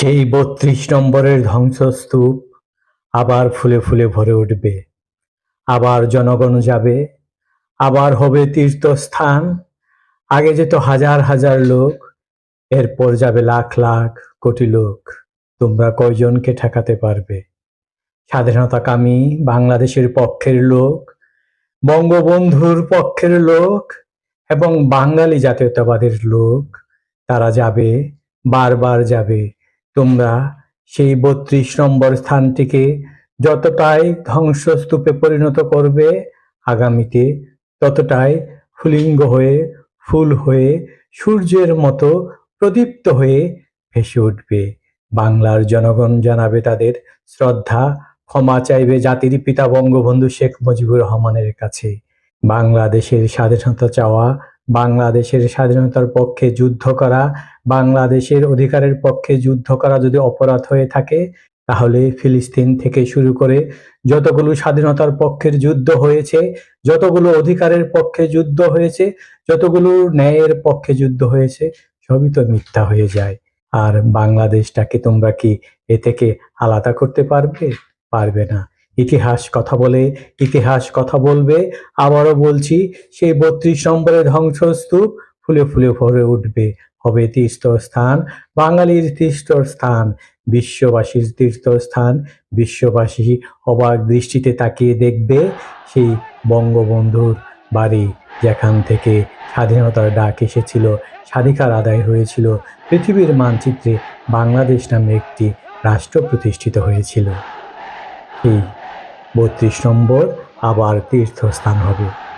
সেই বত্রিশ নম্বরের ধ্বংসস্তূপ আবার ফুলে ফুলে ভরে উঠবে। আবার জনগণ যাবে, আবার হবে তীর্থস্থান। আগে যেত হাজার হাজার লোক, এরপর যাবে লাখ লাখ কোটি লোক। তোমরা কয়জনকে ঠেকাতে পারবে? স্বাধীনতাকামী বাংলাদেশের পক্ষের লোক, বঙ্গবন্ধুর পক্ষের লোক এবং বাঙালি জাতীয়তাবাদের লোক, তারা যাবে, বারবার যাবে। তোমরা সেই বত্রিশ নম্বর স্থানটিকে যতটাই ধ্বংসস্তূপে পরিণত করবে, আগামীতে ততটাই ফুলিঙ্গ হয়ে, ফুল হয়ে, সূর্যের মতো প্রদীপ্ত হয়ে ভেসে উঠবে। বাংলার জনগণ জানাবে তাদের শ্রদ্ধা, ক্ষমা চাইবে জাতির পিতা বঙ্গবন্ধু শেখ মুজিবুর রহমানের কাছে। বাংলাদেশের স্বাধীনতা চাওয়া, বাংলাদেশের স্বাধীনতার পক্ষে যুদ্ধ করা বাংলাদেশের অধিকারের পক্ষে যুদ্ধ করা যদি অপরাধ হয়ে থাকে, তাহলে ফিলিস্তিন থেকে শুরু করে যতগুলো স্বাধীনতার পক্ষের যুদ্ধ হয়েছে, যতগুলো অধিকারের পক্ষে যুদ্ধ হয়েছে, যতগুলো ন্যায়ের পক্ষে যুদ্ধ হয়েছে, সবই তো মিথ্যা হয়ে যায়। আর বাংলাদেশটাকে তোমরা কি এ থেকে আলাদা করতে পারবে? পারবে না। ইতিহাস কথা বলে, ইতিহাস কথা বলবে, আবারও বলছি, সেই বত্রিশ নম্বরের ধ্বংসস্তূপ ফুলে ফুলে ভরে উঠবে। হবে তীর্থস্থান। বাঙালির তীর্থস্থান, বিশ্ববাসীর তীর্থস্থান, বিশ্ববাসী অবাক দৃষ্টিতে তাকিয়ে দেখবে সেই বঙ্গবন্ধুর বাড়ি, যেখান থেকে স্বাধীনতার ডাক এসেছিল, স্বাধিকার আদায় হয়েছিল, পৃথিবীর মানচিত্রে বাংলাদেশ নামে একটি রাষ্ট্র প্রতিষ্ঠিত হয়েছিল। সেই বত্রিশ নম্বর আবার তীর্থস্থান হবে।